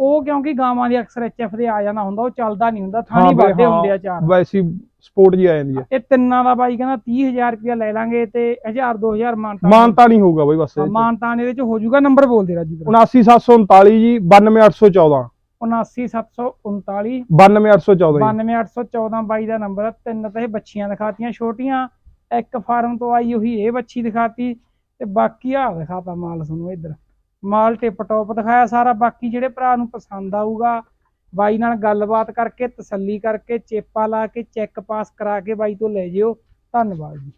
ਉਹ ਕਿਉਂਕਿ ਗਾਵਾਂ ਦੇ ਅਕਸਰ ਐਚਐਫ ਦੇ ਆ ਜਾਣਾ ਹੁੰਦਾ ਉਹ ਚੱਲਦਾ ਨਹੀਂ ਹੁੰਦਾ ਥਾਣੀ ਵੱਧਦੇ ਹੁੰਦੇ ਆ ਚਾਰ। ਵੈਸੀ ਸਪੋਰਟ ਜੀ ਆ ਜਾਂਦੀ ਹੈ ਇਹ ਤਿੰਨਾਂ ਦਾ ਬਾਈ ਕਹਿੰਦਾ 30000 ਰੁਪਇਆ ਲੈ ਲਾਂਗੇ ਤੇ 1000 2000 ਮਾਨਤਾ ਮਾਨਤਾ ਨਹੀਂ ਹੋਊਗਾ ਬਈ ਬਸ। ਮਾਨਤਾਨ ਇਹਦੇ ਚ ਹੋ ਜਾਊਗਾ ਨੰਬਰ ਬੋਲ ਦੇ ਰਾਜੂ ਤੇਰਾ। 79739 ਜੀ 92814 79739 92814 ਜੀ। 92814 ਬਾਈ ਦਾ ਨੰਬਰ ਆ ਤਿੰਨ ਤਾਂ ਇਹ ਬੱਚੀਆਂ ਦਿਖਾਤੀਆਂ ਛੋਟੀਆਂ ਇੱਕ ਫਾਰਮ ਤੋਂ ਆਈ ਉਹੀ ਇਹ ਬੱਚੀ ਦਿਖਾਤੀ ਤੇ ਬਾਕੀ ਆ ਦਿਖਾਤਾ ਮਾਲ ਤੁਹਾਨੂੰ ਇੱਧਰ। ਮਾਲ ਟਿਪ ਟੌਪ ਦਿਖਾਇਆ, ਸਾਰਾ ਬਾਕੀ ਜਿਹੜੇ ਭਰਾ ਨੂੰ ਪਸੰਦ ਆਊਗਾ, ਬਾਈ ਨਾਲ ਗੱਲਬਾਤ ਕਰਕੇ, ਤਸੱਲੀ ਕਰਕੇ, ਚੇਪਾ ਲਾ ਕੇ, ਚੈੱਕ ਪਾਸ ਕਰਾ ਕੇ ਬਾਈ ਤੋਂ ਲੈ ਜਿਓ। ਧੰਨਵਾਦ ਜੀ।